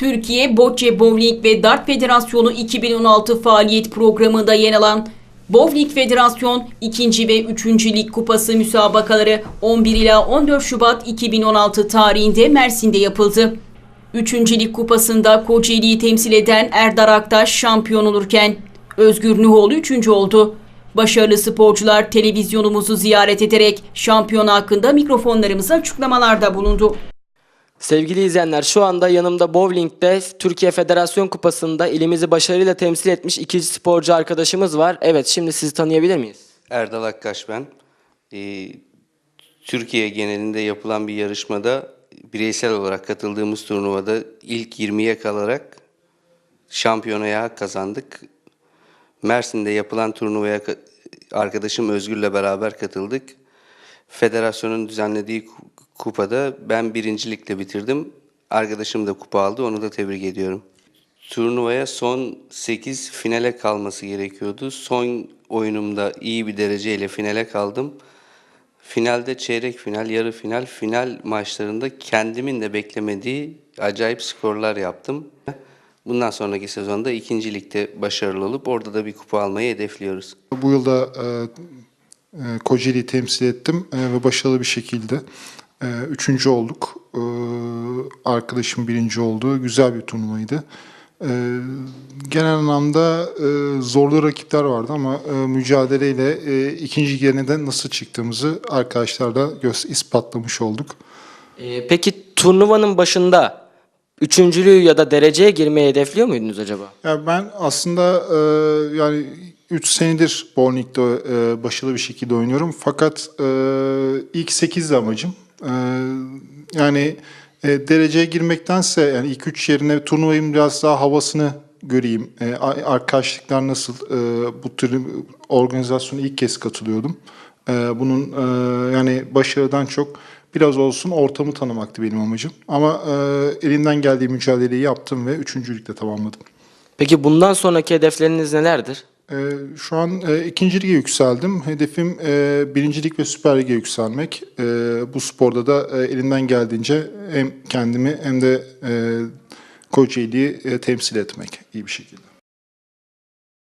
Türkiye Bocce Bowling ve Dart Federasyonu 2016 faaliyet programında yer alan Bowling Federasyon 2. ve 3. Lig Kupası müsabakaları 11 ila 14 Şubat 2016 tarihinde Mersin'de yapıldı. 3. Lig Kupası'nda Kocaeli'yi temsil eden Erdar Aktaş şampiyon olurken Özgür Nuhoğlu 3. oldu. Başarılı sporcular televizyonumuzu ziyaret ederek şampiyon hakkında mikrofonlarımıza açıklamalarda bulundu. Sevgili izleyenler şu anda yanımda bowling'de Türkiye Federasyon Kupası'nda ilimizi başarıyla temsil etmiş iki sporcu arkadaşımız var. Evet şimdi sizi tanıyabilir miyiz? Erdal Akkaş ben. Ee, Türkiye genelinde yapılan bir yarışmada bireysel olarak katıldığımız turnuvada ilk 20'ye kalarak şampiyonaya kazandık. Mersin'de yapılan turnuvaya ka- arkadaşım Özgür'le beraber katıldık. Federasyonun düzenlediği kupada ben birincilikle bitirdim. Arkadaşım da kupa aldı. Onu da tebrik ediyorum. Turnuvaya son 8 finale kalması gerekiyordu. Son oyunumda iyi bir dereceyle finale kaldım. Finalde çeyrek final, yarı final, final maçlarında kendimin de beklemediği acayip skorlar yaptım. Bundan sonraki sezonda ikinci ligde başarılı olup orada da bir kupa almayı hedefliyoruz. Bu yılda e, e, Kocaeli'yi temsil ettim e, ve başarılı bir şekilde üçüncü olduk. E, arkadaşım birinci oldu. Güzel bir turnuvaydı. E, genel anlamda e, zorlu rakipler vardı ama e, mücadeleyle e, ikinci yerine de nasıl çıktığımızı arkadaşlarla göz ispatlamış olduk. Ee, peki turnuvanın başında üçüncülüğü ya da dereceye girmeyi hedefliyor muydunuz acaba? Ya ben aslında e, yani 3 senedir bowling'de e, başarılı bir şekilde oynuyorum. Fakat e, ilk 8'de amacım. E, yani e, dereceye girmektense yani ilk 3 yerine turnuvayın biraz daha havasını göreyim. E, arkadaşlıklar nasıl? E, bu tür organizasyona ilk kez katılıyordum. E, bunun e, yani başarıdan çok biraz olsun ortamı tanımaktı benim amacım. Ama e, elimden geldiği mücadeleyi yaptım ve üçüncülükle tamamladım. Peki bundan sonraki hedefleriniz nelerdir? Ee, Şu an e, ikinci lige yükseldim. Hedefim e, birincilik ve süper lige yükselmek. E, bu sporda da e, elimden geldiğince hem kendimi hem de Kocaeli'yi temsil etmek iyi bir şekilde.